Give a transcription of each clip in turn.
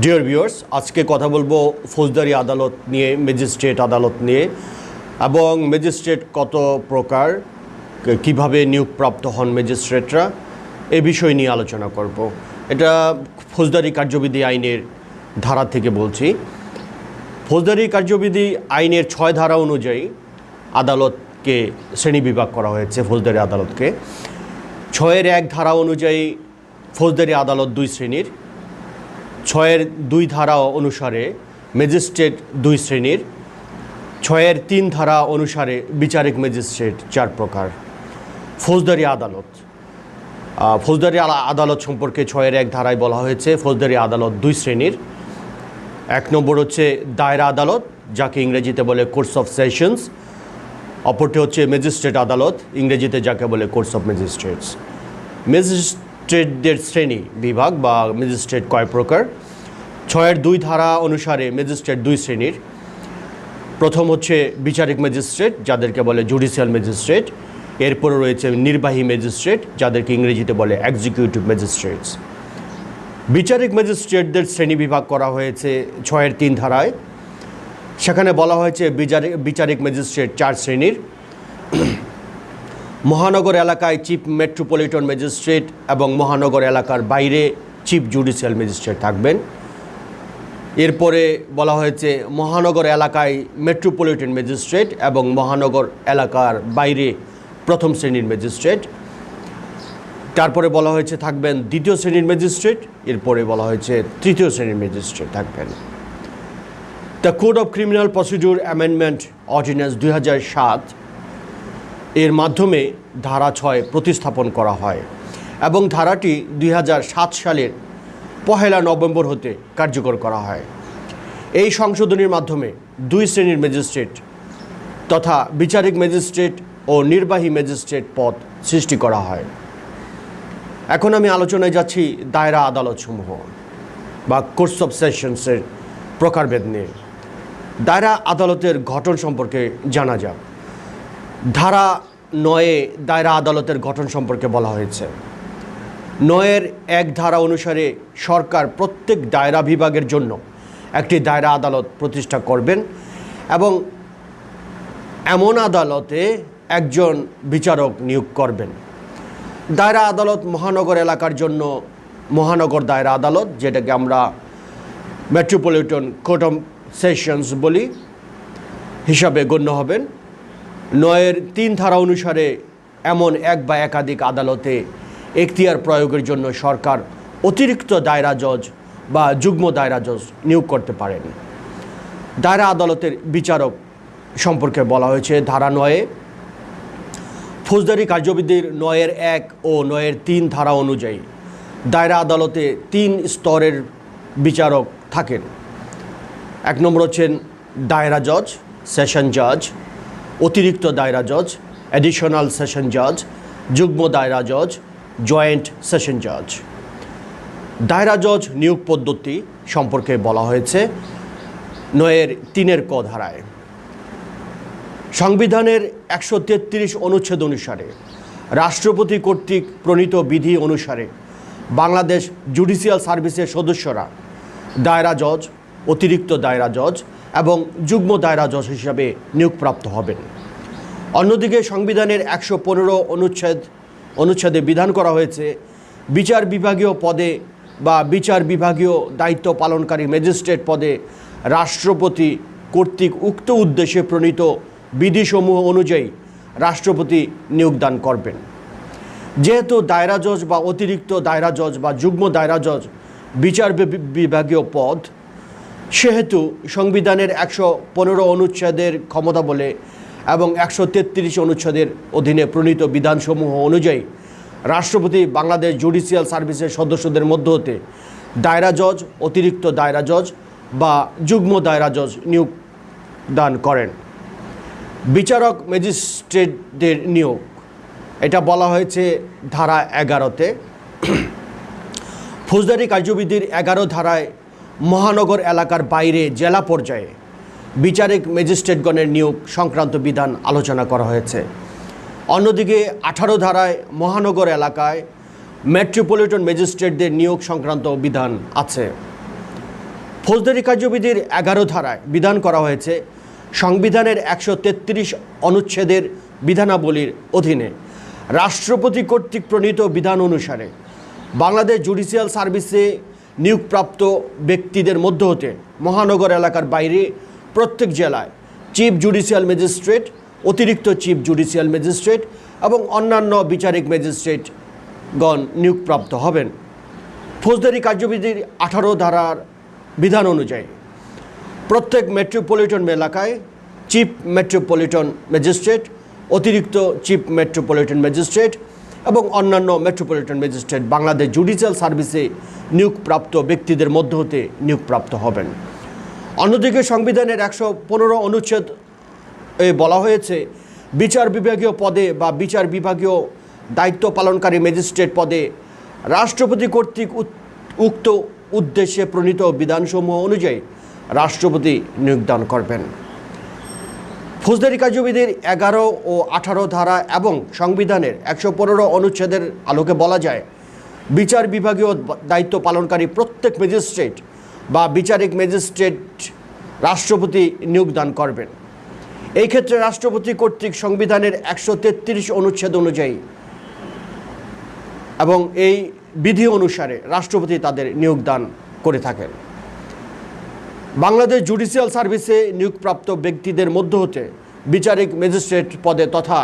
Dear viewers আজকে কথা বলব ফৌজদারি আদালত নিয়ে ম্যাজিস্ট্রেট আদালত নিয়ে, এবং ম্যাজিস্ট্রেট কত প্রকার কীভাবে নিয়োগপ্রাপ্ত হন ম্যাজিস্ট্রেটরা এ বিষয় নিয়ে আলোচনা করব। এটা ফৌজদারি কার্যবিধি আইনের ধারা থেকে বলছি। ফৌজদারি কার্যবিধি আইনের ছয় ধারা অনুযায়ী আদালতকে শ্রেণীবিভাগ করা হয়েছে, ফৌজদারি আদালতকে। ছয়ের এক ধারা অনুযায়ী ফৌজদারি আদালত দুই শ্রেণির। ছয়ের দুই ধারা অনুসারে ম্যাজিস্ট্রেট দুই শ্রেণির, ছয়ের তিন ধারা অনুসারে বিচারিক ম্যাজিস্ট্রেট চার প্রকার। ফৌজদারি আদালত। ফৌজদারি আদালত সম্পর্কে ছয়ের এক ধারায় বলা হয়েছে, ফৌজদারি আদালত দুই শ্রেণির। এক নম্বর হচ্ছে দায়রা আদালত, যাকে ইংরেজিতে বলে কোর্স অফ সেশনস। অপরটি হচ্ছে ম্যাজিস্ট্রেট আদালত, ইংরেজিতে যাকে বলে কোর্স অফ ম্যাজিস্ট্রেটস। ম্যাজিস্ট্রেটদের শ্রেণি বিভাগ বা ম্যাজিস্ট্রেট কয় প্রকার? ছয়ের দুই ধারা অনুসারে ম্যাজিস্ট্রেট দুই শ্রেণির। প্রথম হচ্ছে বিচারিক ম্যাজিস্ট্রেট, যাদেরকে বলে জুডিশিয়াল ম্যাজিস্ট্রেট। এরপরে রয়েছে নির্বাহী ম্যাজিস্ট্রেট, যাদেরকে ইংরেজিতে বলে এক্সিকিউটিভ ম্যাজিস্ট্রেটস বিচারিক ম্যাজিস্ট্রেটদের শ্রেণি বিভাগ করা হয়েছে ছয়ের তিন ধারায়। সেখানে বলা হয়েছে বিচারিক বিচারিক ম্যাজিস্ট্রেট চার শ্রেণির। মহানগর এলাকায় চিফ মেট্রোপলিটন ম্যাজিস্ট্রেট এবং মহানগর এলাকার বাইরে চিফ জুডিশিয়াল ম্যাজিস্ট্রেট থাকবেন। এরপরে বলা হয়েছে, মহানগর এলাকায় মেট্রোপলিটন ম্যাজিস্ট্রেট এবং মহানগর এলাকার বাইরে প্রথম শ্রেণির ম্যাজিস্ট্রেট। তারপরে বলা হয়েছে, থাকবেন দ্বিতীয় শ্রেণির ম্যাজিস্ট্রেট। এরপরে বলা হয়েছে, তৃতীয় শ্রেণির ম্যাজিস্ট্রেট থাকবেন। The code of criminal procedure amendment ordinance দুই সাত এর মাধ্যমে ধারা ছয় প্রতিস্থাপন করা হয় এবং ধারাটি দুই হাজার সাত সালের পহেলা নভেম্বর হতে কার্যকর করা হয়। এই সংশোধনীর মাধ্যমে দুই শ্রেণির ম্যাজিস্ট্রেট তথা বিচারিক ম্যাজিস্ট্রেট ও নির্বাহী ম্যাজিস্ট্রেট পদ সৃষ্টি করা হয়। এখন আমি আলোচনায় যাচ্ছি দায়রা আদালতসমূহ বা কোর্স অফ সেশনসের প্রকারভেদ নিয়ে। দায়রা আদালতের ঘটন সম্পর্কে জানা যাক। ধারা নয়ে দায়রা আদালতের গঠন সম্পর্কে বলা হয়েছে। নয়ের এক ধারা অনুসারে সরকার প্রত্যেক দায়রা বিভাগের জন্য একটি দায়রা আদালত প্রতিষ্ঠা করবেন এবং এমন আদালতে একজন বিচারক নিয়োগ করবেন। দায়রা আদালত মহানগর এলাকার জন্য মহানগর দায়রা আদালত, যেটাকে আমরা মেট্রোপলিটন কোর্ট অফ সেশনস বলি, হিসাবে গণ্য হবেন। নয়ের তিন ধারা অনুসারে এমন এক বা একাধিক আদালতে এখতিয়ার প্রয়োগের জন্য সরকার অতিরিক্ত দায়রা জজ বা যুগ্ম দায়রা জজ নিয়োগ করতে পারেন। দায়রা আদালতের বিচারক সম্পর্কে বলা হয়েছে, ধারা নয়ে ফৌজদারি কার্যবিধির নয়ের এক ও নয়ের তিন ধারা অনুযায়ী দায়রা আদালতে তিন স্তরের বিচারক থাকেন। এক নম্বর হচ্ছেন দায়রা জজ, সেশন জজ অতিরিক্ত দায়রা জজ অ্যাডিশনাল সেশন জজ যুগ্ম দায়রা জজ জয়েন্ট সেশন জজ দায়রা জজ নিয়োগ পদ্ধতি সম্পর্কে বলা হয়েছে নয়ের তিনের ক ধারায়। সংবিধানের একশো তেত্রিশ অনুচ্ছেদ অনুসারে রাষ্ট্রপতি কর্তৃক প্রণীত বিধি অনুসারে বাংলাদেশ জুডিশিয়াল সার্ভিসের সদস্যরা দায়রা জজ, অতিরিক্ত দায়রা জজ এবং যুগ্ম দায়রা জজ হিসাবে নিয়োগপ্রাপ্ত হবেন। অন্যদিকে সংবিধানের একশো পনেরো অনুচ্ছেদ, অনুচ্ছেদে বিধান করা হয়েছে, বিচার বিভাগীয় পদে বা বিচার বিভাগীয় দায়িত্ব পালনকারী ম্যাজিস্ট্রেট পদে রাষ্ট্রপতি কর্তৃক উক্ত উদ্দেশ্যে প্রণীত বিধিসমূহ অনুযায়ী রাষ্ট্রপতি নিয়োগদান করবেন। যেহেতু দায়রা জজ বা অতিরিক্ত দায়রা জজ বা যুগ্ম দায়রা জজ বিচার বিভাগীয় পদ সেহেতু সংবিধানের একশো পনেরো অনুচ্ছেদের ক্ষমতা বলে এবং একশো তেত্রিশ অনুচ্ছেদের অধীনে প্রণীত বিধানসমূহ অনুযায়ী রাষ্ট্রপতি বাংলাদেশ জুডিশিয়াল সার্ভিসের সদস্যদের মধ্য হতে দায়রা জজ, অতিরিক্ত দায়রা জজ বা যুগ্ম দায়রা জজ নিয়োগ দান করেন। বিচারক ম্যাজিস্ট্রেটদের নিয়োগ। এটা বলা হয়েছে ধারা এগারোতে। ফৌজদারি কার্যবিধির এগারো ধারায় মহানগর এলাকার বাইরে জেলা পর্যায়ে বিচারিক ম্যাজিস্ট্রেটগণের নিয়োগ সংক্রান্ত বিধান আলোচনা করা হয়েছে। অন্যদিকে আঠারো ধারায় মহানগর এলাকায় মেট্রোপলিটন ম্যাজিস্ট্রেটদের নিয়োগ সংক্রান্ত বিধান আছে। ফৌজদারি কার্যবিধির এগারো ধারায় বিধান করা হয়েছে, সংবিধানের একশো তেত্রিশ অনুচ্ছেদের বিধানাবলীর অধীনে রাষ্ট্রপতি কর্তৃক প্রণীত বিধান অনুসারে বাংলাদেশ জুডিশিয়াল সার্ভিসে নিয়োগপ্রাপ্ত ব্যক্তিদের মধ্য হতে মহানগর এলাকার বাইরে প্রত্যেক জেলায় চিফ জুডিশিয়াল ম্যাজিস্ট্রেট, অতিরিক্ত চিফ জুডিশিয়াল ম্যাজিস্ট্রেট এবং অন্যান্য বিচারিক ম্যাজিস্ট্রেটগণ নিয়োগপ্রাপ্ত হবেন। ফৌজদারি কার্যবিধির আঠারো ধারার বিধান অনুযায়ী প্রত্যেক মেট্রোপলিটন এলাকায় চিফ মেট্রোপলিটন ম্যাজিস্ট্রেট, অতিরিক্ত চিফ মেট্রোপলিটন ম্যাজিস্ট্রেট এবং অন্যান্য মেট্রোপলিটন ম্যাজিস্ট্রেট বাংলাদেশ জুডিশিয়াল সার্ভিসে নিয়োগপ্রাপ্ত ব্যক্তিদের মধ্য হতে নিয়োগপ্রাপ্ত হবেন। অন্যদিকে সংবিধানের একশো পনেরো অনুচ্ছেদ এ বলা হয়েছে, বিচার বিভাগীয় পদে বা বিচার বিভাগীয় দায়িত্ব পালনকারী ম্যাজিস্ট্রেট পদে রাষ্ট্রপতি কর্তৃক উক্ত উদ্দেশ্যে প্রণীত বিধানসমূহ অনুযায়ী রাষ্ট্রপতি নিয়োগদান করবেন। ফৌজদারি কার্যবিধির এগারো ও আঠারো ধারা এবং সংবিধানের একশো পনেরো অনুচ্ছেদের আলোকে বলা যায়, বিচার বিভাগীয় দায়িত্ব পালনকারী প্রত্যেক ম্যাজিস্ট্রেট বা বিচারিক ম্যাজিস্ট্রেট রাষ্ট্রপতি নিয়োগদান করবেন। এই ক্ষেত্রে রাষ্ট্রপতি কর্তৃক সংবিধানের একশো তেত্রিশ অনুচ্ছেদ অনুযায়ী এবং এই বিধি অনুসারে রাষ্ট্রপতি তাদের নিয়োগদান করে থাকেন। বাংলাদেশ জুডিশিয়াল সার্ভিসে নিয়োগপ্রাপ্ত ব্যক্তিদের মধ্য হতে বিচারিক ম্যাজিস্ট্রেট পদে তথা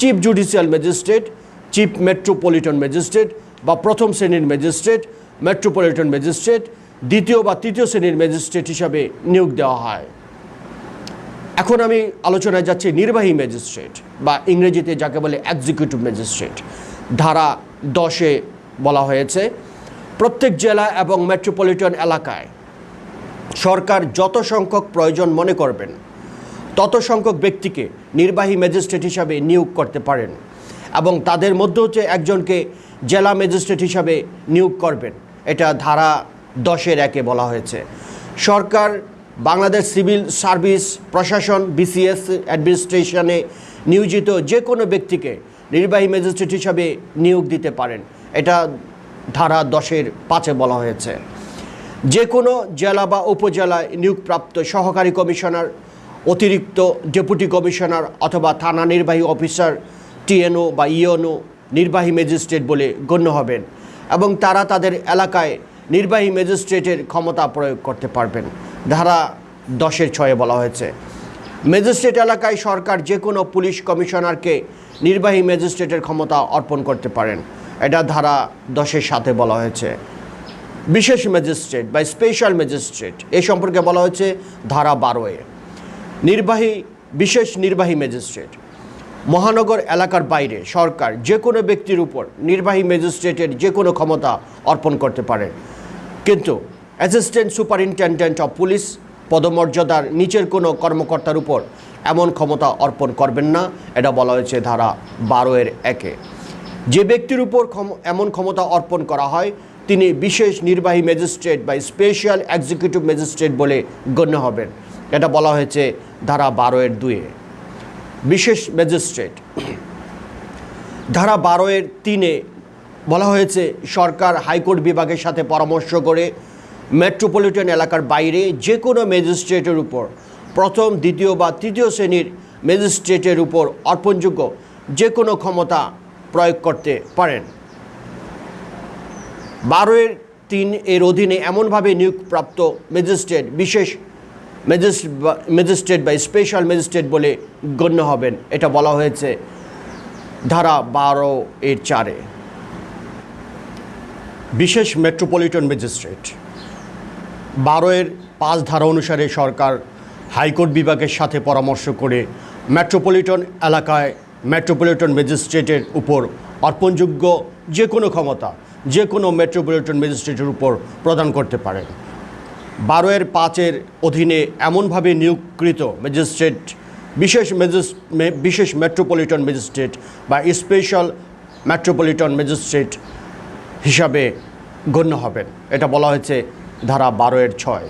chief judicial magistrate, chief metropolitan magistrate বা প্রথম শ্রেণির ম্যাজিস্ট্রেট, মেট্রোপলিটন ম্যাজিস্ট্রেট, দ্বিতীয় বা তৃতীয় শ্রেণির ম্যাজিস্ট্রেট হিসাবে নিয়োগ দেওয়া হয়। এখন আমি আলোচনায় যাচ্ছি নির্বাহী ম্যাজিস্ট্রেট বা ইংরেজিতে যাকে বলে এক্সিকিউটিভ ম্যাজিস্ট্রেট ধারা দশে বলা হয়েছে, প্রত্যেক জেলা এবং মেট্রোপলিটন এলাকায় সরকার যত সংখ্যক প্রয়োজন মনে করবেন, তত সংখ্যক ব্যক্তিকে নির্বাহী ম্যাজিস্ট্রেট হিসাবে নিয়োগ করতে পারেন এবং তাদের মধ্যে হচ্ছে একজনকে জেলা ম্যাজিস্ট্রেট হিসাবে নিয়োগ করবেন। এটা ধারা দশের একে বলা হয়েছে। সরকার বাংলাদেশ সিভিল সার্ভিস প্রশাসন, বিসিএস অ্যাডমিনিস্ট্রেশনে নিয়োজিত যে কোনো ব্যক্তিকে নির্বাহী ম্যাজিস্ট্রেট হিসাবে নিয়োগ দিতে পারেন। এটা ধারা দশের পাঁচে বলা হয়েছে। যে কোনো জেলা বা উপজেলায় নিয়োগপ্রাপ্ত সহকারী কমিশনার, অতিরিক্ত ডেপুটি কমিশনার অথবা থানা নির্বাহী অফিসার, টিএনও বা ইএনও, নির্বাহী ম্যাজিস্ট্রেট বলে গণ্য হবেন এবং তারা তাদের এলাকায় নির্বাহী ম্যাজিস্ট্রেটের ক্ষমতা প্রয়োগ করতে পারবেন। ধারা দশের ছয়ে বলা হয়েছে, ম্যাজিস্ট্রেট এলাকায় সরকার যে কোনো পুলিশ কমিশনারকে নির্বাহী ম্যাজিস্ট্রেটের ক্ষমতা অর্পণ করতে পারেন। এটা ধারা দশের সাথে বলা হয়েছে। বিশেষ ম্যাজিস্ট্রেট বা স্পেশাল ম্যাজিস্ট্রেট, এ সম্পর্কে বলা হয়েছে ধারা বারোয়ে নির্বাহী, বিশেষ নির্বাহী ম্যাজিস্ট্রেট। মহানগর এলাকার বাইরে সরকার যে কোনো ব্যক্তির উপর নির্বাহী ম্যাজিস্ট্রেটের যে কোনো ক্ষমতা অর্পণ করতে পারে। কিন্তু অ্যাসিস্ট্যান্ট সুপারিনটেন্ডেন্ট অফ পুলিশ পদমর্যাদার নিচের কোনো কর্মকর্তার উপর এমন ক্ষমতা অর্পণ করবেন না, এটা বলা হয়েছে ধারা বারো এর একে। যে ব্যক্তির উপর এমন ক্ষমতা অর্পণ করা হয় তিনি বিশেষ নির্বাহী ম্যাজিস্ট্রেট বা স্পেশাল এক্সিকিউটিভ ম্যাজিস্ট্রেট বলে গণ্য হবেন। এটা বলা হয়েছে ধারা বারো এর দুয়ে বিশেষ ম্যাজিস্ট্রেট। ধারা বারো এর তিনে বলা হয়েছে, সরকার হাইকোর্ট বিভাগের সাথে পরামর্শ করে মেট্রোপলিটন এলাকার বাইরে যে কোনো ম্যাজিস্ট্রেটের উপর প্রথম, দ্বিতীয় বা তৃতীয় শ্রেণির ম্যাজিস্ট্রেটের উপর অর্পণযোগ্য যে কোনো ক্ষমতা প্রয়োগ করতে পারেন। বারোয়ের তিন এর অধীনে এমনভাবে নিয়োগপ্রাপ্ত ম্যাজিস্ট্রেট, বিশেষ ম্যাজিস্ট্রেট বা- স্পেশাল ম্যাজিস্ট্রেট বলে গণ্য হবেন। এটা বলা হয়েছে ধারা বারো এর চারে। বিশেষ মেট্রোপলিটন ম্যাজিস্ট্রেট। বারো এর পাঁচ ধারা অনুসারে সরকার হাইকোর্ট বিভাগের সাথে পরামর্শ করে মেট্রোপলিটন এলাকায় মেট্রোপলিটন ম্যাজিস্ট্রেটের উপর অর্পণযোগ্য যে কোনো ক্ষমতা যে কোনো মেট্রোপলিটন ম্যাজিস্ট্রেটের উপর প্রদান করতে পারেন। বারোয়ের পাঁচের অধীনে এমনভাবে নিয়োগকৃত ম্যাজিস্ট্রেট, বিশেষ ম্যাজিস বিশেষ মেট্রোপলিটন ম্যাজিস্ট্রেট বা স্পেশাল মেট্রোপলিটন ম্যাজিস্ট্রেট হিসাবে গণ্য হবেন। এটা বলা হয়েছে ধারা বারোয়ের ছয়।